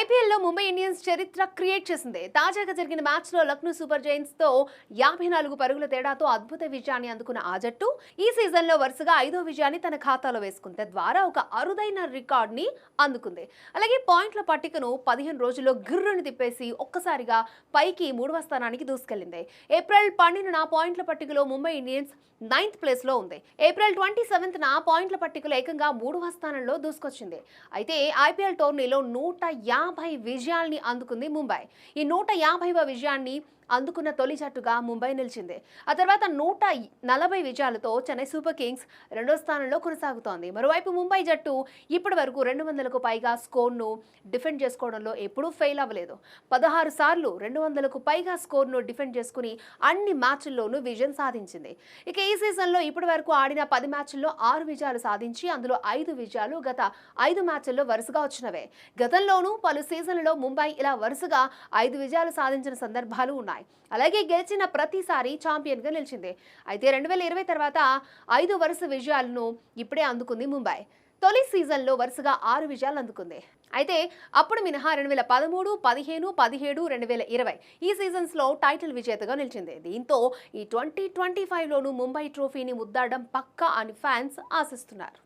ఐపీఎల్లో ముంబై ఇండియన్స్ చరిత్ర క్రియేట్ చేసింది. తాజాగా జరిగిన మ్యాచ్లో లక్నో సూపర్ జైన్స్తో యాభై నాలుగు పరుగుల తేడాతో అద్భుత విజయాన్ని అందుకున్న ఆ జట్టు ఈ సీజన్లో వరుసగా ఐదో విజయాన్ని తన ఖాతాలో వేసుకుంది. తద్వారా ఒక అరుదైన రికార్డ్ని అందుకుంది. అలాగే పాయింట్ల పట్టికను పదిహేను రోజుల్లో గిర్రుని తిప్పేసి ఒక్కసారిగా పైకి మూడవ స్థానానికి దూసుకెళ్ళింది ఏప్రిల్ పన్నెండున పాయింట్ల పట్టికలో ముంబై ఇండియన్స్ నైన్త్ ప్లేస్లో ఉంది. ఏప్రిల్ ట్వంటీ సెవెంత్న పాయింట్ల పట్టికలో ఏకంగా మూడవ స్థానంలో దూసుకొచ్చింది. అయితే ఐపీఎల్ టోర్నీలో నూట యాభై విజయాల్ని అందుకుంది ముంబై. ఈ నూట యాభైవ విజయాన్ని అందుకున్న తొలి జట్టుగా ముంబై నిలిచింది. ఆ తర్వాత నూట నలభై విజయాలతో చెన్నై సూపర్ కింగ్స్ రెండో స్థానంలో కొనసాగుతోంది. మరోవైపు ముంబై జట్టు ఇప్పటి వరకు రెండు వందలకు పైగా స్కోర్ను డిఫెండ్ చేసుకోవడంలో ఎప్పుడూ ఫెయిల్ అవ్వలేదు. పదహారు సార్లు రెండు వందలకు పైగా స్కోర్ను డిఫెండ్ చేసుకుని అన్ని మ్యాచ్ల్లోనూ విజయం సాధించింది. ఇక ఈ సీజన్లో ఇప్పటి వరకు ఆడిన పది మ్యాచ్ల్లో ఆరు విజయాలు సాధించి అందులో ఐదు విజయాలు గత ఐదు మ్యాచ్ల్లో వరుసగా వచ్చినవే. గతంలోనూ పలు సీజన్లలో ముంబై ఇలా వరుసగా ఐదు విజయాలు సాధించిన సందర్భాలు ఉన్నాయి. ఉన్నాయి అలాగే గెలిచిన ప్రతిసారి ఛాంపియన్గా నిలిచింది. అయితే రెండు వేల ఇరవై తర్వాత ఐదు వరుస విజయాలను ఇప్పుడే అందుకుంది ముంబై. తొలి సీజన్లో వరుసగా ఆరు విజయాలు అందుకుంది. అయితే అప్పుడు మినహా రెండు వేల పదమూడు పదిహేను పదిహేడు రెండు వేల ఇరవై ఈ సీజన్స్లో టైటిల్ విజేతగా నిలిచింది. దీంతో ఈ ట్వంటీ ట్వంటీ ఫైవ్లోనూ ముంబై ట్రోఫీని ముద్దాడడం పక్కా అని ఫ్యాన్స్ ఆశిస్తున్నారు.